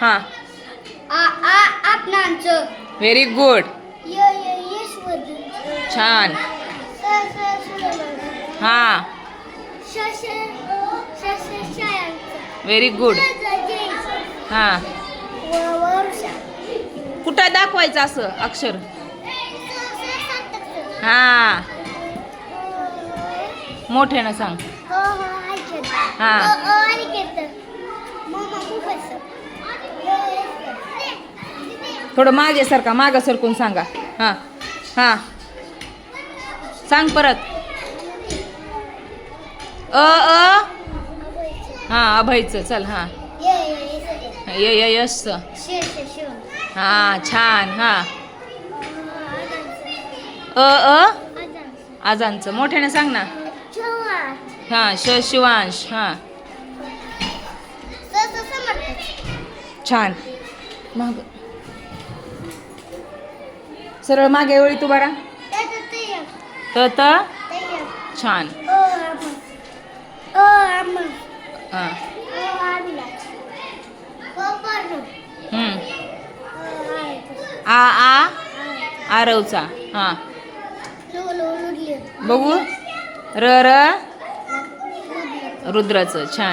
हां. आ आ आपणांचं very good य य यशवंत छान. हां. व्हेरी गुड हां. कुठं दाखवायचं असं अक्षर? संतकचं. हां. मोठ्यानं सांग. हो हो ऐकत हा. अ अ ऐकत मम्मा खूपच थोडं मागे सरका मागं सरकून सांगा. हां हां. सांग परत. अ अ. हां अभयचं चल हां. ये ये यस. हां छान हां. अ अ. आजांचं. मोठ्यानं सांग ना. हां श शिवांश हां. छान. माग. सरळ मागे वळी तू बरा त त छान. आ आ आरवचा. हा. बघू. र. रुद्राचं. छान.